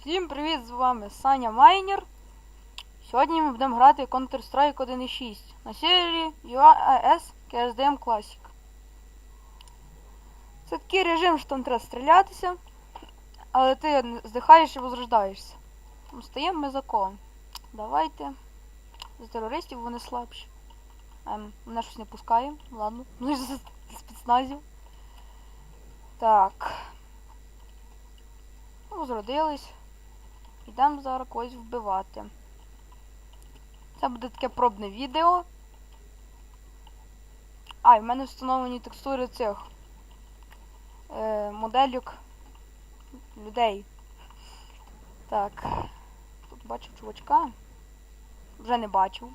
Всім привіт! З вами Саня Майнер. Сьогодні ми будемо грати Counter-Strike 1.6 на сервері UAS KSDM Classic. Це такий режим, що там треба стрілятися, але ти здихаєш і возрождаєшся. Стаємо ми за колом. Давайте. З терористів вони слабші. Ем, мене щось не пускає. Ладно. Ну ж за спецназів. Так. Ну, зродились. Йдемо зараз когось вбивати. Це буде таке пробне відео. А, і в мене встановлені текстури цих е, модельок людей. Так. Тут бачив чувачка. Вже не бачив.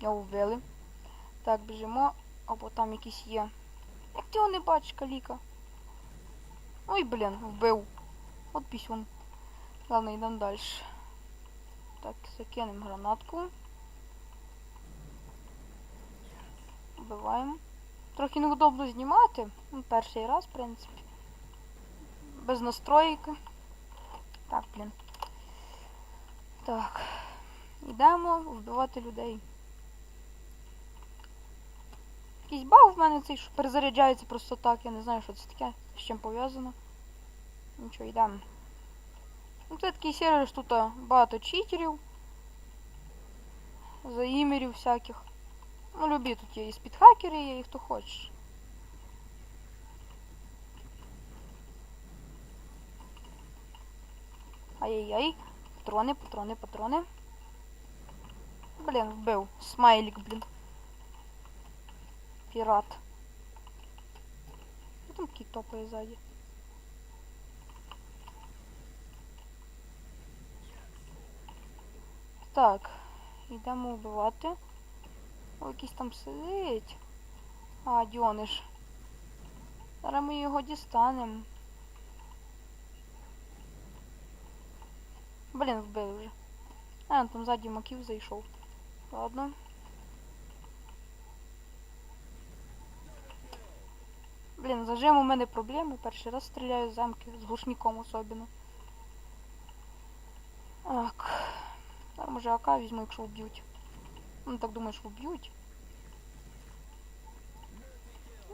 Його вбили. Так, біжимо. Або там якийсь є. Як ти його не бачиш, каліка? Ой, блін, вбив. От пісюн. Ладно, йдемо далі. Так, закинемо гранатку. Вбиваємо. Трохи неудобно знімати. Ну, перший раз, в принципі. Без настройки. Так, блін. Так. Йдемо вбивати людей. Якийсь баг в мене цей, що перезаряджається просто так. Я не знаю, що це таке, з чим пов'язано. Нічого, йдемо. Ну, це такий сервер, що тут багато читерів. Заімерів всяких. Ну, любі тут є і спідхакери, є і хто хочеш. Ай-яй-яй. Патрони, патрони, патрони. Блін, вбив. Смайлик, блін. Пірат. Там такий топає ззаді? Так, йдемо вбивати. О, якийсь там сидить. А, дьониш. Зараз ми його дістанемо. Блін, вбили вже. А, он там ззаді маків зайшов. Ладно. Блін, зажим у мене проблеми. Перший раз стріляю з замки, з глушником особливо. Так. Зараз може АК візьму, якщо вб'ють. Ну так думаю, що вб'ють.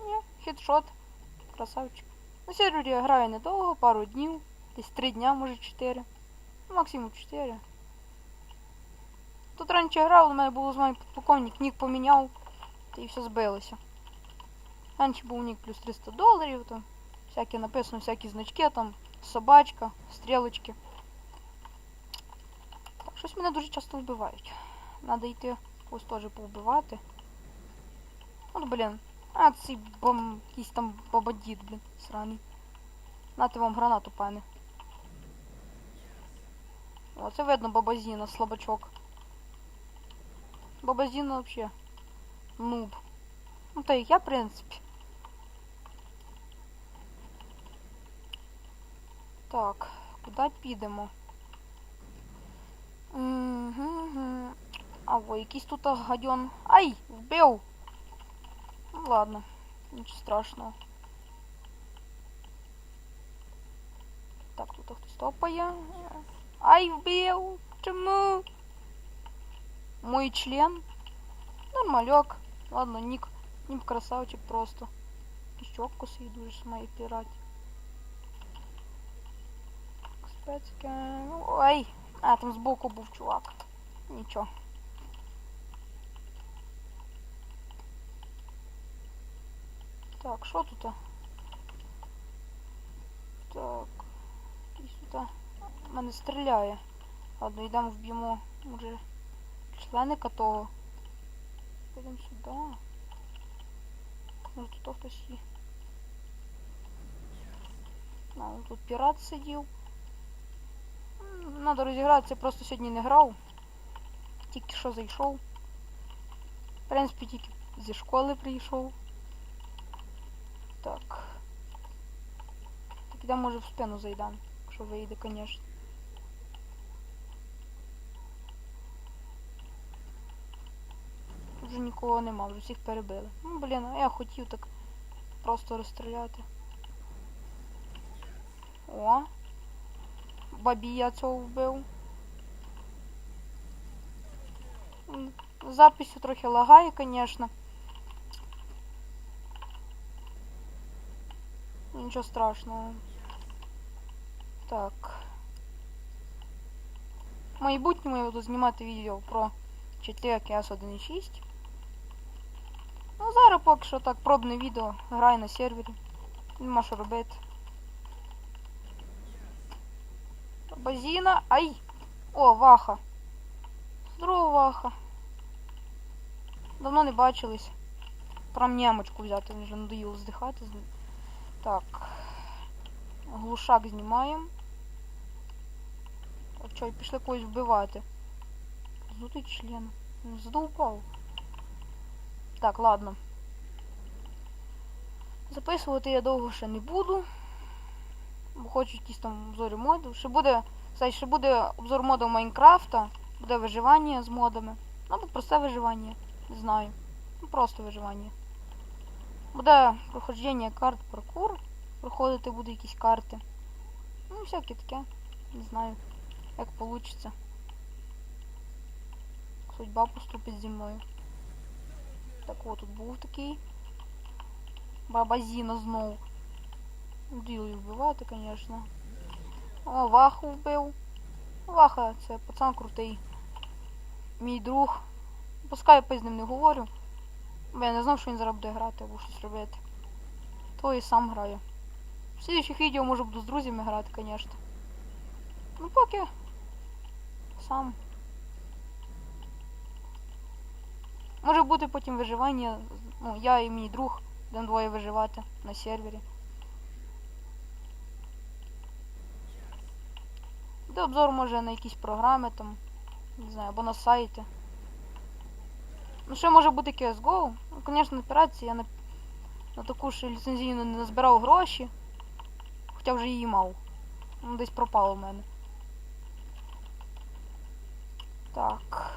Ні, хедшот. Красавчик. На сервері я граю недовго, пару днів. Десь три дня, може чотири. Ну, максимум чотири. Тут раніше грав, у мене було з вами підполковник, нік поміняв, та і все збилося. Раніше був нік плюс 300 доларів, там всякі написано, всякі значки, там собачка, стрілочки. Щось мене дуже часто вбивають. Надо йти ось теж повбивати. От, блін. А, цей бом... якийсь там бабадід, блін, сраний. Нате вам гранату, пане. О, це видно бабазіна, слабачок. Бабазіна вообще. Нуб. Ну та як я, в принципі. Так, куди підемо? Угу. А во, якийсь тут гадьон. Ай! Вбив! Ну ладно, нічого страшного. Так, тут хтось топає. Ай, вбив! Чому? Мой член. Нормальок. Ладно, нік. Нік красавчик просто. Щокку свій дуже має пірать. Спецька. Ну, Ой! А, там збоку був чувак. Нічого. Так, що тут? Так. І сюди. Мене стріляє. Ладно, йдемо вб'ємо може членика того. Підемо сюди. Може тут хтось є. А, ну тут пірат сидів. Надо розігратися, просто сьогодні не грав. Тільки що зайшов. В принципі, тільки зі школи прийшов. Так. Так, йдемо, може в спину зайдемо, якщо вийде, звісно. Тут вже нікого нема, вже всіх перебили. Ну, блін, а я хотів так просто розстріляти. О. бабія цього вбив. М, Записью трохи лагає, конечно. Нічого страшного. Так. В майбутньому я буду знімати відео про 4 КС 1.6. Ну зараз поки що так пробне відео. Граю на сервері. Нема що робити. Базіна. Ай! О, ваха. Здорово, ваха. Давно не бачились. Прям нямочку взяти, вже надоїло здихати. Так. Глушак знімаємо. Так, що, пішли когось вбивати. Здутий член. Ну, Задовбав. Так, ладно. Записувати я довго ще не буду. Бо хочу якісь там обзори модів. Ще буде. Кстати, ще буде обзор модів Майнкрафта. Буде виживання з модами. Ну, або просте виживання. Не знаю. Ну, просто виживання. Буде проходження карт паркур. Проходити буде якісь карти. Ну, всяке таке. Не знаю, як вийде. Судьба поступить зі мною. Так от тут був такий. Баба Зіна знову. Діло її вбивати, звісно. О, Ваху вбив. Ваха, це пацан крутий. Мій друг. Пускай я з ним не говорю. Бо я не знав, що він зараз буде грати або щось робити. То і сам граю. В слідчих відео може буду з друзями грати, звісно. Ну поки сам. Може бути потім виживання. Ну, я і мій друг будемо двоє виживати на сервері. Буде обзор може на якісь програми там. Не знаю, або на сайти. Ну ще може бути CSGO. Ну, звісно, піратці я на, на таку ж ліцензійну не назбирав гроші. Хоча вже її мав. Ну, десь пропало в мене. Так.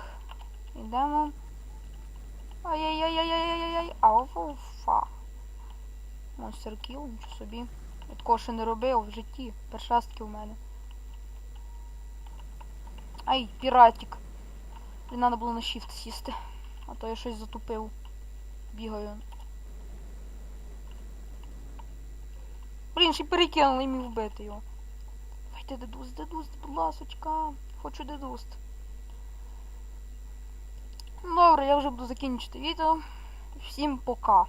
Ідемо. Ай-яй-яй-яй-яй-яй-яй. Ауфа. Монстер кіл, нічого собі. Я такого ще не робив в житті. Першастки у мене. Ай, піратик. Треба було на shift сісти. А то я щось затупив. Бігаю. Блін, ще перекинули міг вбити його. Давайте дедуст, дедуст, будь ласочка. Хочу дедуст. Ну, Добре, я вже буду закінчити відео. Всім пока.